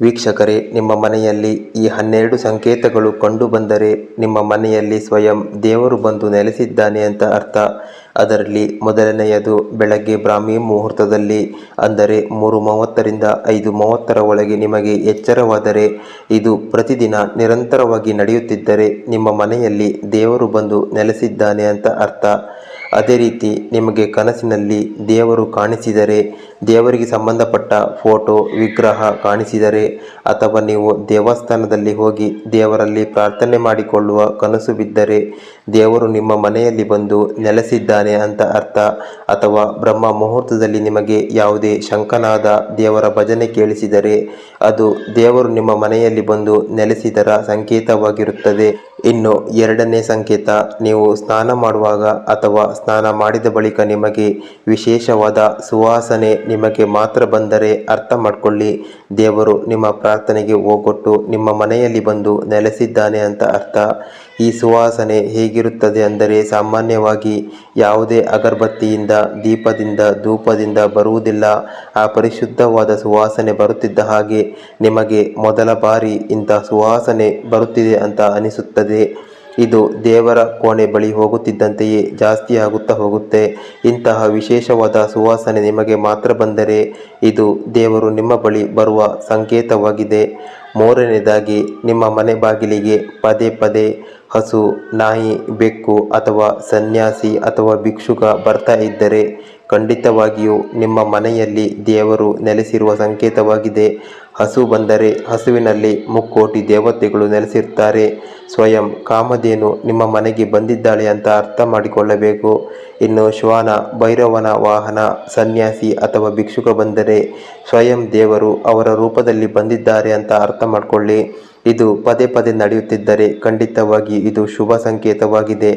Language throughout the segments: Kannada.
ವೀಕ್ಷಕರೇ, ನಿಮ್ಮ ಮನೆಯಲ್ಲಿ ಈ ಹನ್ನೆರಡು ಸಂಕೇತಗಳು ಕಂಡುಬಂದರೆ ನಿಮ್ಮ ಮನೆಯಲ್ಲಿ ಸ್ವಯಂ ದೇವರು ಬಂದು ನೆಲೆಸಿದ್ದಾನೆ ಅಂತ ಅರ್ಥ. ಅದರಲ್ಲಿ ಮೊದಲನೆಯದು ಬೆಳಗ್ಗೆ ಬ್ರಾಹ್ಮಿ ಮುಹೂರ್ತದಲ್ಲಿ, ಅಂದರೆ ಮೂರು ಮೂವತ್ತರಿಂದ ಐದು ಮೂವತ್ತರ ಒಳಗೆ ನಿಮಗೆ ಎಚ್ಚರವಾದರೆ, ಇದು ಪ್ರತಿದಿನ ನಿರಂತರವಾಗಿ ನಡೆಯುತ್ತಿದ್ದರೆ ನಿಮ್ಮ ಮನೆಯಲ್ಲಿ ದೇವರು ಬಂದು ನೆಲೆಸಿದ್ದಾನೆ ಅಂತ ಅರ್ಥ. ಅದೇ ರೀತಿ ನಿಮಗೆ ಕನಸಿನಲ್ಲಿ ದೇವರು ಕಾಣಿಸಿದರೆ, ದೇವರಿಗೆ ಸಂಬಂಧಪಟ್ಟ ಫೋಟೋ, ವಿಗ್ರಹ ಕಾಣಿಸಿದರೆ, ಅಥವಾ ನೀವು ದೇವಸ್ಥಾನದಲ್ಲಿ ಹೋಗಿ ದೇವರಲ್ಲಿ ಪ್ರಾರ್ಥನೆ ಮಾಡಿಕೊಳ್ಳುವ ಕನಸು ಬಿದ್ದರೆ ದೇವರು ನಿಮ್ಮ ಮನೆಯಲ್ಲಿ ಬಂದು ನೆಲೆಸಿದ್ದಾನೆ ಅಂತ ಅರ್ಥ. ಅಥವಾ ಬ್ರಹ್ಮ ಮುಹೂರ್ತದಲ್ಲಿ ನಿಮಗೆ ಯಾವುದೇ ಶಂಕನಾದ ದೇವರ ಭಜನೆ ಕೇಳಿಸಿದರೆ, ಅದು ದೇವರು ನಿಮ್ಮ ಮನೆಯಲ್ಲಿ ಬಂದು ನೆಲೆಸಿದರ ಸಂಕೇತವಾಗಿರುತ್ತದೆ. ಇನ್ನು ಎರಡನೇ ಸಂಕೇತ, ನೀವು ಸ್ನಾನ ಮಾಡುವಾಗ ಅಥವಾ ಸ್ನಾನ ಮಾಡಿದ ಬಳಿಕ ನಿಮಗೆ ವಿಶೇಷವಾದ ಸುವಾಸನೆ ನಿಮಗೆ ಮಾತ್ರ ಬಂದರೆ ಅರ್ಥ ಮಾಡಿಕೊಳ್ಳಿ. ದೇವರು ನಿಮ್ಮ ಪ್ರಾರ್ಥನೆಗೆ ಹೋಗೊಟ್ಟು ನಿಮ್ಮ ಮನೆಯಲ್ಲಿ ಬಂದು ನೆಲೆಸಿದ್ದಾನೆ ಅಂತ ಅರ್ಥ. ಈ ಸುವಾಸನೆ ಹೇಗಿರುತ್ತದೆ ಅಂದರೆ ಸಾಮಾನ್ಯವಾಗಿ ಯಾವುದೇ ಅಗರಬತ್ತಿಯಿಂದ, ದೀಪದಿಂದ, ಧೂಪದಿಂದ ಬರುವುದಿಲ್ಲ. ಆ ಪರಿಶುದ್ಧವಾದ ಸುವಾಸನೆ ಬರುತ್ತಿದ್ದ ಹಾಗೆ ನಿಮಗೆ ಮೊದಲ ಬಾರಿ ಇಂಥ ಸುವಾಸನೆ ಬರುತ್ತಿದೆ ಅಂತ ಅನಿಸುತ್ತದೆ. ಇದು ದೇವರ ಕೋಣೆ ಬಳಿ ಹೋಗುತ್ತಿದ್ದಂತೆಯೇ ಜಾಸ್ತಿ ಆಗುತ್ತಾ ಹೋಗುತ್ತೆ. ಇಂತಹ ವಿಶೇಷವಾದ ಸುವಾಸನೆ ನಿಮಗೆ ಮಾತ್ರ ಬಂದರೆ ಇದು ದೇವರು ನಿಮ್ಮ ಬಳಿ ಬರುವ ಸಂಕೇತವಾಗಿದೆ. ಮೂರನೇದಾಗಿ ನಿಮ್ಮ ಮನೆ ಬಾಗಿಲಿಗೆ ಪದೇ ಪದೇ ಹಸು, ನಾಯಿ, ಬೆಕ್ಕು ಅಥವಾ ಸನ್ಯಾಸಿ ಅಥವಾ ಭಿಕ್ಷುಕ ಬರ್ತಾ ಇದ್ದರೆ ಖಂಡಿತವಾಗಿಯೂ ನಿಮ್ಮ ಮನೆಯಲ್ಲಿ ದೇವರು ನೆಲೆಸಿರುವ ಸಂಕೇತವಾಗಿದೆ. ಹಸು ಬಂದರೆ ಹಸುವಿನಲ್ಲಿ ಮುಕ್ಕೋಟಿ ದೇವತೆಗಳು ನೆಲೆಸಿರ್ತಾರೆ. ಸ್ವಯಂ ಕಾಮಧೇನು ನಿಮ್ಮ ಮನೆಗೆ ಬಂದಿದ್ದಾಳೆ ಅಂತ ಅರ್ಥ ಮಾಡಿಕೊಳ್ಳಬೇಕು. ಇನ್ನು ಶ್ವಾನ, ಭೈರವನ ವಾಹನ, ಸನ್ಯಾಸಿ ಅಥವಾ ಭಿಕ್ಷುಕ ಬಂದರೆ ಸ್ವಯಂ ದೇವರು ಅವರ ರೂಪದಲ್ಲಿ ಬಂದಿದ್ದಾರೆ ಅಂತ ಅರ್ಥ ಮಾಡಿಕೊಳ್ಳಿ. ಇದು ಪದೇ ಪದೇ ನಡೆಯುತ್ತಿದ್ದರೆ ಖಂಡಿತವಾಗಿ ಇದು ಶುಭ ಸಂಕೇತವಾಗಿದೆ.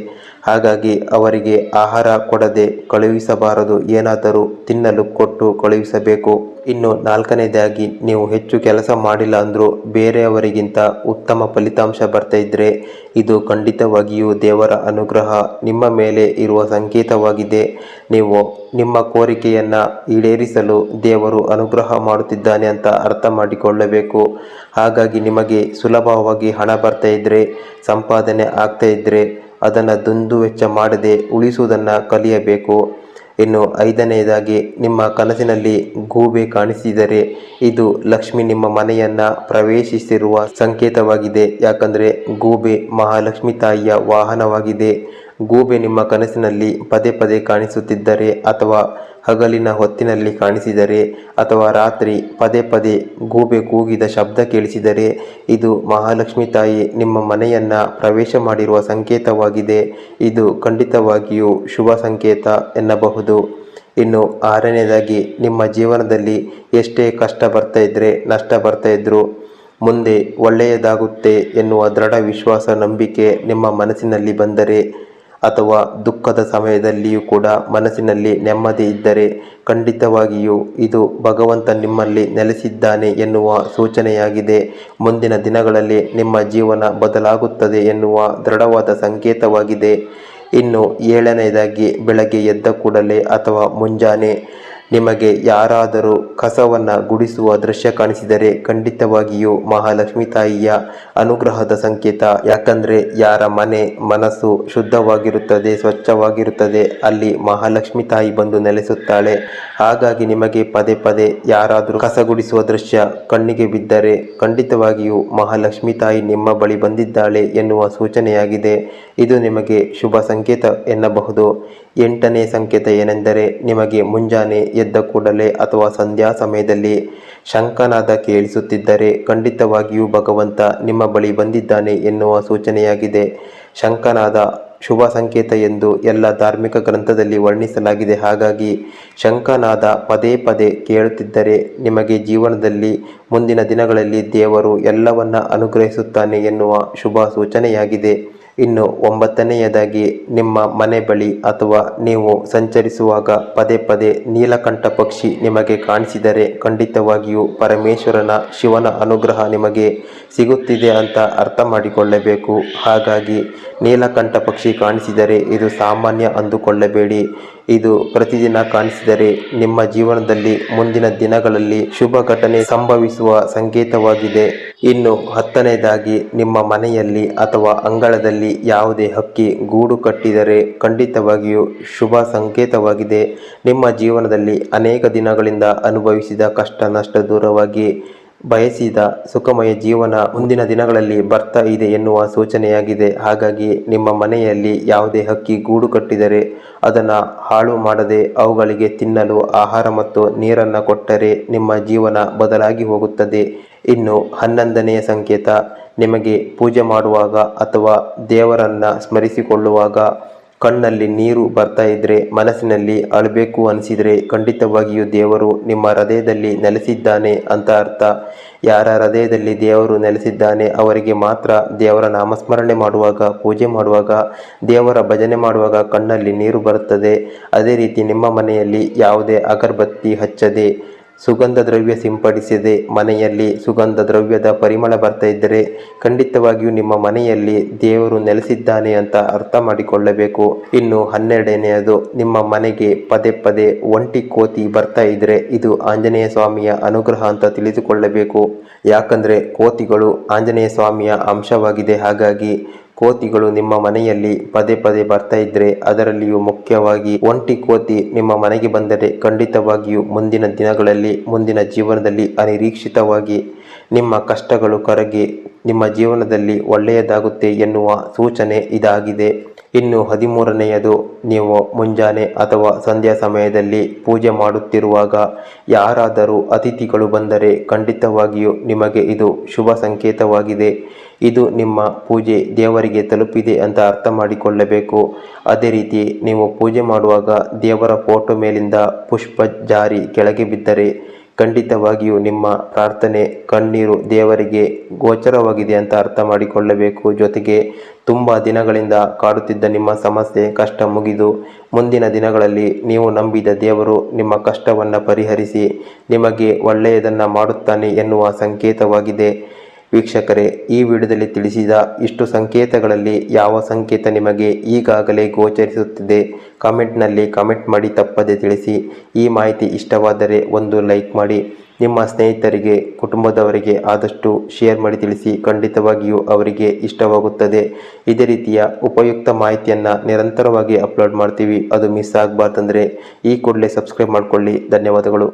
ಹಾಗಾಗಿ ಅವರಿಗೆ ಆಹಾರ ಕೊಡದೆ ಕಳುಹಿಸಬಾರದು, ಏನಾದರೂ ತಿನ್ನಲು ಕೊಟ್ಟು ಕಳುಹಿಸಬೇಕು. ಇನ್ನು ನಾಲ್ಕನೇದಾಗಿ ನೀವು ಹೆಚ್ಚು ಕೆಲಸ ಮಾಡಿಲ್ಲ ಅಂದರೂ ಬೇರೆಯವರಿಗಿಂತ ಉತ್ತಮ ಫಲಿತಾಂಶ ಬರ್ತಾ ಇದು ಖಂಡಿತವಾಗಿಯೂ ದೇವರ ಅನುಗ್ರಹ. ನಿಮ್ಮ ಮೇಲೆ ಇರುವ ಸಂಕೇತವಾಗಿದೆ. ನೀವು ನಿಮ್ಮ ಕೋರಿಕೆಯನ್ನು ಈಡೇರಿಸಲು ದೇವರು ಅನುಗ್ರಹ ಮಾಡುತ್ತಿದ್ದಾನೆ ಅಂತ ಅರ್ಥ ಮಾಡಿಕೊಳ್ಳಬೇಕು. ಹಾಗಾಗಿ ನಿಮಗೆ ಸುಲಭವಾಗಿ ಹಣ ಬರ್ತಾ ಸಂಪಾದನೆ ಆಗ್ತಾ ಅದನ್ನು ದುಂದು ವೆಚ್ಚ ಮಾಡದೆ ಉಳಿಸುವುದನ್ನು ಕಲಿಯಬೇಕು. ಇನ್ನು ಐದನೆಯದಾಗಿ, ನಿಮ್ಮ ಕನಸಿನಲ್ಲಿ ಗೂಬೆ ಕಾಣಿಸಿದರೆ ಇದು ಲಕ್ಷ್ಮಿ ನಿಮ್ಮ ಮನೆಯನ್ನು ಪ್ರವೇಶಿಸಿರುವ ಸಂಕೇತವಾಗಿದೆ. ಯಾಕಂದರೆ ಗೂಬೆ ಮಹಾಲಕ್ಷ್ಮಿ ತಾಯಿಯ ವಾಹನವಾಗಿದೆ. ಗೂಬೆ ನಿಮ್ಮ ಕನಸಿನಲ್ಲಿ ಪದೇ ಪದೇ ಕಾಣಿಸುತ್ತಿದ್ದರೆ ಅಥವಾ ಹಗಲಿನ ಹೊತ್ತಿನಲ್ಲಿ ಕಾಣಿಸಿದರೆ ಅಥವಾ ರಾತ್ರಿ ಪದೇ ಪದೇ ಗೂಬೆ ಕೂಗಿದ ಶಬ್ದ ಕೇಳಿಸಿದರೆ, ಇದು ಮಹಾಲಕ್ಷ್ಮಿ ತಾಯಿ ನಿಮ್ಮ ಮನೆಯನ್ನು ಪ್ರವೇಶ ಮಾಡಿರುವ ಸಂಕೇತವಾಗಿದೆ. ಇದು ಖಂಡಿತವಾಗಿಯೂ ಶುಭ ಸಂಕೇತ ಎನ್ನಬಹುದು. ಇನ್ನು ಆರನೇದಾಗಿ, ನಿಮ್ಮ ಜೀವನದಲ್ಲಿ ಎಷ್ಟೇ ಕಷ್ಟ ಬರ್ತಾ ಇದ್ದರೆ ನಷ್ಟ ಬರ್ತಾ ಇದ್ದರೂ ಮುಂದೆ ಒಳ್ಳೆಯದಾಗುತ್ತೆ ಎನ್ನುವ ದೃಢ ವಿಶ್ವಾಸ, ನಂಬಿಕೆ ನಿಮ್ಮ ಮನಸ್ಸಿನಲ್ಲಿ ಬಂದರೆ ಅಥವಾ ದುಃಖದ ಸಮಯದಲ್ಲಿಯೂ ಕೂಡ ಮನಸ್ಸಿನಲ್ಲಿ ನೆಮ್ಮದಿ ಇದ್ದರೆ ಖಂಡಿತವಾಗಿಯೂ ಇದು ಭಗವಂತ ನಿಮ್ಮಲ್ಲಿ ನೆಲೆಸಿದ್ದಾನೆ ಎನ್ನುವ ಸೂಚನೆಯಾಗಿದೆ. ಮುಂದಿನ ದಿನಗಳಲ್ಲಿ ನಿಮ್ಮ ಜೀವನ ಬದಲಾಗುತ್ತದೆ ಎನ್ನುವ ದೃಢವಾದ ಸಂಕೇತವಾಗಿದೆ. ಇನ್ನು ಏಳನೆಯದಾಗಿ ಬೆಳಗ್ಗೆ ಎದ್ದ ಕೂಡಲೇ ಅಥವಾ ಮುಂಜಾನೆ ನಿಮಗೆ ಯಾರಾದರೂ ಕಸವನ್ನು ಗುಡಿಸುವ ದೃಶ್ಯ ಕಾಣಿಸಿದರೆ ಖಂಡಿತವಾಗಿಯೂ ಮಹಾಲಕ್ಷ್ಮಿ ತಾಯಿಯ ಅನುಗ್ರಹದ ಸಂಕೇತ. ಯಾಕಂದರೆ ಯಾರ ಮನೆ ಮನಸ್ಸು ಶುದ್ಧವಾಗಿರುತ್ತದೆ, ಸ್ವಚ್ಛವಾಗಿರುತ್ತದೆ, ಅಲ್ಲಿ ಮಹಾಲಕ್ಷ್ಮಿ ತಾಯಿ ಬಂದು ನೆಲೆಸುತ್ತಾಳೆ. ಹಾಗಾಗಿ ನಿಮಗೆ ಪದೇ ಪದೇ ಯಾರಾದರೂ ಕಸ ಗುಡಿಸುವ ದೃಶ್ಯ ಕಣ್ಣಿಗೆ ಬಿದ್ದರೆ ಖಂಡಿತವಾಗಿಯೂ ಮಹಾಲಕ್ಷ್ಮಿ ತಾಯಿ ನಿಮ್ಮ ಬಳಿ ಬಂದಿದ್ದಾಳೆ ಎನ್ನುವ ಸೂಚನೆಯಾಗಿದೆ. ಇದು ನಿಮಗೆ ಶುಭ ಸಂಕೇತ ಎನ್ನಬಹುದು. ಎಂಟನೇ ಸಂಕೇತ ಏನೆಂದರೆ ನಿಮಗೆ ಮುಂಜಾನೆ ಎದ್ದ ಕೂಡಲೇ ಅಥವಾ ಸಂಧ್ಯಾ ಸಮಯದಲ್ಲಿ ಶಂಕನಾದ ಕೇಳಿಸುತ್ತಿದ್ದರೆ ಖಂಡಿತವಾಗಿಯೂ ಭಗವಂತ ನಿಮ್ಮ ಬಳಿ ಬಂದಿದ್ದಾನೆ ಎನ್ನುವ ಸೂಚನೆಯಾಗಿದೆ. ಶಂಕನಾದ ಶುಭ ಸಂಕೇತ ಎಂದು ಎಲ್ಲ ಧಾರ್ಮಿಕ ಗ್ರಂಥದಲ್ಲಿ ವರ್ಣಿಸಲಾಗಿದೆ. ಹಾಗಾಗಿ ಶಂಕನಾದ ಪದೇ ಪದೇ ಕೇಳುತ್ತಿದ್ದರೆ ನಿಮಗೆ ಜೀವನದಲ್ಲಿ ಮುಂದಿನ ದಿನಗಳಲ್ಲಿ ದೇವರು ಎಲ್ಲವನ್ನ ಅನುಗ್ರಹಿಸುತ್ತಾನೆ ಎನ್ನುವ ಶುಭ ಸೂಚನೆಯಾಗಿದೆ. ಇನ್ನು ಒಂಬತ್ತನೆಯದಾಗಿ ನಿಮ್ಮ ಮನೆ ಬಳಿ ಅಥವಾ ನೀವು ಸಂಚರಿಸುವಾಗ ಪದೇ ಪದೇ ನೀಲಕಂಠ ಪಕ್ಷಿ ನಿಮಗೆ ಕಾಣಿಸಿದರೆ ಖಂಡಿತವಾಗಿಯೂ ಪರಮೇಶ್ವರನ ಶಿವನ ಅನುಗ್ರಹ ನಿಮಗೆ ಸಿಗುತ್ತಿದೆ ಅಂತ ಅರ್ಥ ಮಾಡಿಕೊಳ್ಳಬೇಕು. ಹಾಗಾಗಿ ನೀಲಕಂಠ ಪಕ್ಷಿ ಕಾಣಿಸಿದರೆ ಇದು ಸಾಮಾನ್ಯ ಅಂದುಕೊಳ್ಳಬೇಡಿ. ಇದು ಪ್ರತಿದಿನ ಕಾಣಿಸಿದರೆ ನಿಮ್ಮ ಜೀವನದಲ್ಲಿ ಮುಂದಿನ ದಿನಗಳಲ್ಲಿ ಶುಭ ಘಟನೆ ಸಂಭವಿಸುವ ಸಂಕೇತವಾಗಿದೆ. ಇನ್ನು ಹತ್ತನೇದಾಗಿ ನಿಮ್ಮ ಮನೆಯಲ್ಲಿ ಅಥವಾ ಅಂಗಳದಲ್ಲಿ ಯಾವುದೇ ಹಕ್ಕಿ ಗೂಡು ಕಟ್ಟಿದರೆ ಖಂಡಿತವಾಗಿಯೂ ಶುಭ ಸಂಕೇತವಾಗಿದೆ. ನಿಮ್ಮ ಜೀವನದಲ್ಲಿ ಅನೇಕ ದಿನಗಳಿಂದ ಅನುಭವಿಸಿದ ಕಷ್ಟ ನಷ್ಟ ದೂರವಾಗಿ ಬಯಸಿದ ಸುಖಮಯ ಜೀವನ ಮುಂದಿನ ದಿನಗಳಲ್ಲಿ ಬರ್ತಾ ಇದೆ ಎನ್ನುವ ಸೂಚನೆಯಾಗಿದೆ. ಹಾಗಾಗಿ ನಿಮ್ಮ ಮನೆಯಲ್ಲಿ ಯಾವುದೇ ಹಕ್ಕಿ ಗೂಡು ಕಟ್ಟಿದರೆ ಅದನ್ನು ಹಾಳು ಮಾಡದೆ ಅವುಗಳಿಗೆ ತಿನ್ನಲು ಆಹಾರ ಮತ್ತು ನೀರನ್ನು ಕೊಟ್ಟರೆ ನಿಮ್ಮ ಜೀವನ ಬದಲಾಗಿ ಹೋಗುತ್ತದೆ. ಇನ್ನು ಹನ್ನೊಂದನೆಯ ಸಂಕೇತ, ನಿಮಗೆ ಪೂಜೆ ಮಾಡುವಾಗ ಅಥವಾ ದೇವರನ್ನು ಸ್ಮರಿಸಿಕೊಳ್ಳುವಾಗ ಕಣ್ಣಲ್ಲಿ ನೀರು ಬರ್ತಾ ಇದ್ರೆ, ಮನಸ್ಸಿನಲ್ಲಿ ಅಳಬೇಕು ಅನಿಸಿದರೆ ಖಂಡಿತವಾಗಿಯೂ ದೇವರು ನಿಮ್ಮ ಹೃದಯದಲ್ಲಿ ನೆಲೆಸಿದ್ದಾನೆ ಅಂತ ಅರ್ಥ. ಯಾರ ಹೃದಯದಲ್ಲಿ ದೇವರು ನೆಲೆಸಿದ್ದಾನೆ, ಅವರಿಗೆ ಮಾತ್ರ ದೇವರ ನಾಮಸ್ಮರಣೆ ಮಾಡುವಾಗ, ಪೂಜೆ ಮಾಡುವಾಗ, ದೇವರ ಭಜನೆ ಮಾಡುವಾಗ ಕಣ್ಣಲ್ಲಿ ನೀರು ಬರುತ್ತದೆ. ಅದೇ ರೀತಿ ನಿಮ್ಮ ಮನೆಯಲ್ಲಿ ಯಾವುದೇ ಅಗರಬತ್ತಿ ಹಚ್ಚದೆ ಸುಗಂಧ ದ್ರವ್ಯ ಸಿಂಪಡಿಸದೆ ಮನೆಯಲ್ಲಿ ಸುಗಂಧ ದ್ರವ್ಯದ ಪರಿಮಳ ಬರ್ತಾ ಇದ್ದರೆ ಖಂಡಿತವಾಗಿಯೂ ನಿಮ್ಮ ಮನೆಯಲ್ಲಿ ದೇವರು ನೆಲೆಸಿದ್ದಾನೆ ಅಂತ ಅರ್ಥ ಮಾಡಿಕೊಳ್ಳಬೇಕು. ಇನ್ನು ಹನ್ನೆರಡನೆಯದು, ನಿಮ್ಮ ಮನೆಗೆ ಪದೇ ಪದೇ ಒಂಟಿ ಕೋತಿ ಬರ್ತಾ ಇದ್ರೆ ಇದು ಆಂಜನೇಯ ಸ್ವಾಮಿಯ ಅನುಗ್ರಹ ಅಂತ ತಿಳಿದುಕೊಳ್ಳಬೇಕು. ಯಾಕಂದ್ರೆ ಕೋತಿಗಳು ಆಂಜನೇಯ ಸ್ವಾಮಿಯ ಅಂಶವಾಗಿದೆ. ಹಾಗಾಗಿ ಕೋತಿಗಳು ನಿಮ್ಮ ಮನೆಯಲ್ಲಿ ಪದೇ ಪದೇ ಬರ್ತಾ ಇದ್ರೆ ಅದರಲ್ಲಿಯೂ ಮುಖ್ಯವಾಗಿ ಒಂಟಿ ಕೋತಿ ನಿಮ್ಮ ಮನೆಗೆ ಬಂದರೆ ಖಂಡಿತವಾಗಿಯೂ ಮುಂದಿನ ದಿನಗಳಲ್ಲಿ, ಮುಂದಿನ ಜೀವನದಲ್ಲಿ ಅನಿರೀಕ್ಷಿತವಾಗಿ ನಿಮ್ಮ ಕಷ್ಟಗಳು ಕರಗಿ ನಿಮ್ಮ ಜೀವನದಲ್ಲಿ ಒಳ್ಳೆಯದಾಗುತ್ತೆ ಎನ್ನುವ ಸೂಚನೆ ಇದಾಗಿದೆ. ಇನ್ನು ಹದಿಮೂರನೆಯದು, ನೀವು ಮುಂಜಾನೆ ಅಥವಾ ಸಂಧ್ಯಾ ಸಮಯದಲ್ಲಿ ಪೂಜೆ ಮಾಡುತ್ತಿರುವಾಗ ಯಾರಾದರೂ ಅತಿಥಿಗಳು ಬಂದರೆ ಖಂಡಿತವಾಗಿಯೂ ನಿಮಗೆ ಇದು ಶುಭ ಸಂಕೇತವಾಗಿದೆ. ಇದು ನಿಮ್ಮ ಪೂಜೆ ದೇವರಿಗೆ ತಲುಪಿದೆ ಅಂತ ಅರ್ಥ ಮಾಡಿಕೊಳ್ಳಬೇಕು ಅದೇ ರೀತಿ ನೀವು ಪೂಜೆ ಮಾಡುವಾಗ ದೇವರ ಫೋಟೋ ಮೇಲಿಂದ ಪುಷ್ಪ ಜಾರಿ ಕೆಳಗೆ ಬಿದ್ದರೆ ಖಂಡಿತವಾಗಿಯೂ ನಿಮ್ಮ ಪ್ರಾರ್ಥನೆ ಕಣ್ಣೀರು ದೇವರಿಗೆ ಗೋಚರವಾಗಿದೆ ಅಂತ ಅರ್ಥ ಮಾಡಿಕೊಳ್ಳಬೇಕು ಜೊತೆಗೆ ತುಂಬ ದಿನಗಳಿಂದ ಕಾಡುತ್ತಿದ್ದ ನಿಮ್ಮ ಸಮಸ್ಯೆ, ಕಷ್ಟ ಮುಗಿದು ಮುಂದಿನ ದಿನಗಳಲ್ಲಿ ನೀವು ನಂಬಿದ ದೇವರು ನಿಮ್ಮ ಕಷ್ಟವನ್ನು ಪರಿಹರಿಸಿ ನಿಮಗೆ ಒಳ್ಳೆಯದನ್ನು ಮಾಡುತ್ತಾನೆ ಎನ್ನುವ ಸಂಕೇತವಾಗಿದೆ. ವೀಕ್ಷಕರೇ, ಈ ವಿಡಿಯೋದಲ್ಲಿ ತಿಳಿಸಿದ ಇಷ್ಟು ಸಂಕೇತಗಳಲ್ಲಿ ಯಾವ ಸಂಕೇತ ನಿಮಗೆ ಈಗಾಗಲೇ ಗೋಚರಿಸುತ್ತಿದೆ ಕಾಮೆಂಟ್ನಲ್ಲಿ ಕಾಮೆಂಟ್ ಮಾಡಿ ತಪ್ಪದೆ ತಿಳಿಸಿ. ಈ ಮಾಹಿತಿ ಇಷ್ಟವಾದರೆ ಒಂದು ಲೈಕ್ ಮಾಡಿ. ನಿಮ್ಮ ಸ್ನೇಹಿತರಿಗೆ, ಕುಟುಂಬದವರಿಗೆ ಆದಷ್ಟು ಶೇರ್ ಮಾಡಿ ತಿಳಿಸಿ. ಖಂಡಿತವಾಗಿಯೂ ಅವರಿಗೆ ಇಷ್ಟವಾಗುತ್ತದೆ. ಇದೇ ರೀತಿಯ ಉಪಯುಕ್ತ ಮಾಹಿತಿಯನ್ನು ನಿರಂತರವಾಗಿ ಅಪ್ಲೋಡ್ ಮಾಡ್ತೀವಿ. ಅದು ಮಿಸ್ ಆಗಬಾರ್ದಂದರೆ ಈ ಕೂಡಲೇ ಸಬ್ಸ್ಕ್ರೈಬ್ ಮಾಡಿಕೊಳ್ಳಿ. ಧನ್ಯವಾದಗಳು.